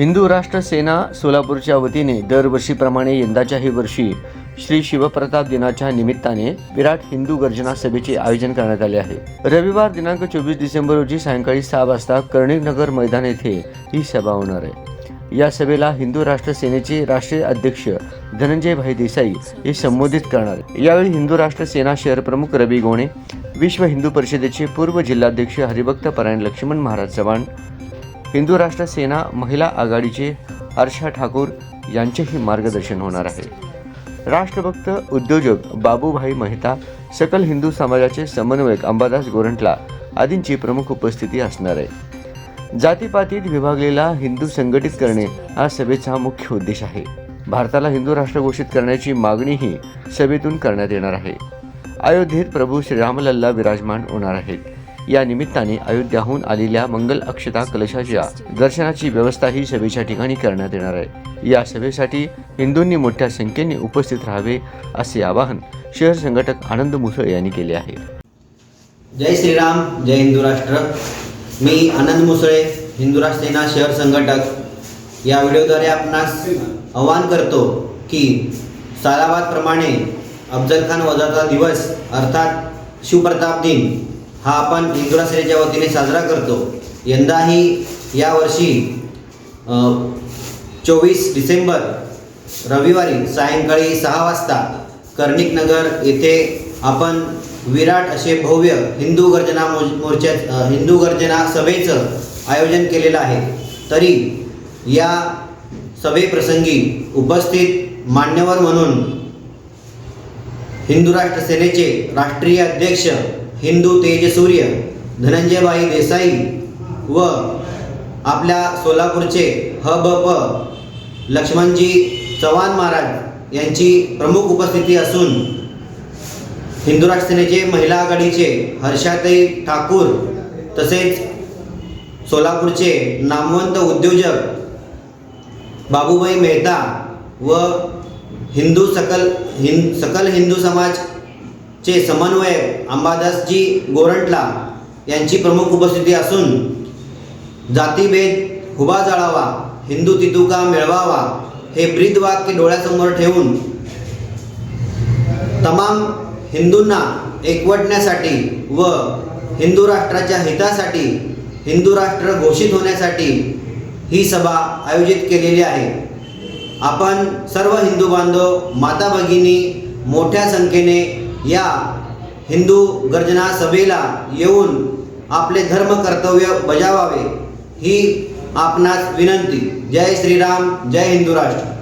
हिंदू राष्ट्र सेना सोलापूरच्या वतीने दरवर्षीप्रमाणे यंदाच्याही वर्षी श्री शिवप्रताप दिनाच्या निमित्ताने विराट हिंदू गर्जना सभेचे आयोजन करण्यात आले आहे. रविवार दिनांक चोवीस डिसेंबर रोजी सायंकाळी सहा वाजता कर्णिकनगर मैदान येथे ही सभा होणार आहे. या सभेला हिंदू राष्ट्र सेनेचे राष्ट्रीय अध्यक्ष धनंजय भाई देसाई हे संबोधित करणार यावेळी हिंदू राष्ट्र सेना शहर प्रमुख रवी गोणे विश्व हिंदू परिषदेचे पूर्व जिल्हाध्यक्ष हरिभक्त परायण लक्ष्मण महाराज चव्हाण हिंदू राष्ट्र सेना महिला आघाडीचे हर्षा ठाकूर यांचेही मार्गदर्शन होणार आहे. राष्ट्रभक्त उद्योजक बाबूभाई मेहता सकल हिंदू समाजाचे समन्वयक अंबादास गोरंटला आदींची प्रमुख उपस्थिती असणार आहे. जातीपातीत विभागलेला हिंदू संघटित करणे हा सभेचा मुख्य उद्देश आहे. भारताला हिंदू राष्ट्र घोषित करण्याची मागणीही सभेतून करण्यात येणार आहे. अयोध्येत प्रभू श्रीरामलल्ला विराजमान होणार आहेत. या निमित्ताने अयोध्याहून आलेल्या मंगल अक्षता कलशाच्या दर्शनाची व्यवस्थाही सभेच्या ठिकाणी करण्यात येणार आहे. या सभेसाठी हिंदूंनी मोठ्या संख्येने उपस्थित राहावे असे आवाहन शहर संघटक आनंद मुसळे यांनी केले आहे. जय श्रीराम जय हिंदू राष्ट्र. मी आनंद मुसळे हिंदू राष्ट्र सेना शहर संघटक. या व्हिडिओद्वारे आपणास आवाहन करतो की सालाबादप्रमाणे अफजल खान वजाचा दिवस अर्थात शिवप्रताप दिन हा आपण हिंदू वतीने साजरा करतो. यंदाही यावर्षी चोवीस डिसेंबर रविवारी सायंकाळी सहा वाजता कर्णिकनगर येथे आपण विराट असे भव्य हिंदू गर्जना मो मोर्चा हिंदू गर्जना सभेचं आयोजन केलेलं आहे. तरी या सभेप्रसंगी उपस्थित मान्यवर म्हणून हिंदू राष्ट्र सेनेचे राष्ट्रीय अध्यक्ष हिंदू तेजसूर्य धनंजयबाई देसाई व आपल्या सोलापूरचे ह ब प लक्ष्मणजी चव्हाण महाराज यांची प्रमुख उपस्थिती असून हिंदू राष्ट्र सेनेचे महिला आघाडीचे हर्षाताई ठाकूर तसेच सोलापूरचे नामवंत उद्योजक बाबूबाई मेहता व हिंदू सकल हिंद सकल हिंदू समाज चे समन्वयक अंबादासजी गोरंटला यांची प्रमुख उपस्थिती असून जातीभेद हुबा जाळावा हिंदू तितुका मिळवावा हे ब्रीदवाक्य डोळ्यासमोर ठेवून तमाम हिंदूंना एकवटण्यासाठी व हिंदू राष्ट्राच्या हितासाठी हिंदू राष्ट्र घोषित होण्यासाठी ही सभा आयोजित केलेली आहे. आपण सर्व हिंदू बांधव माता भगिनी मोठ्या संख्येने या हिंदू गर्जना सभेला येऊन आपले धर्म कर्तव्य बजावावे ही आपणास विनंती. जय श्रीराम जय हिंदू राष्ट्र.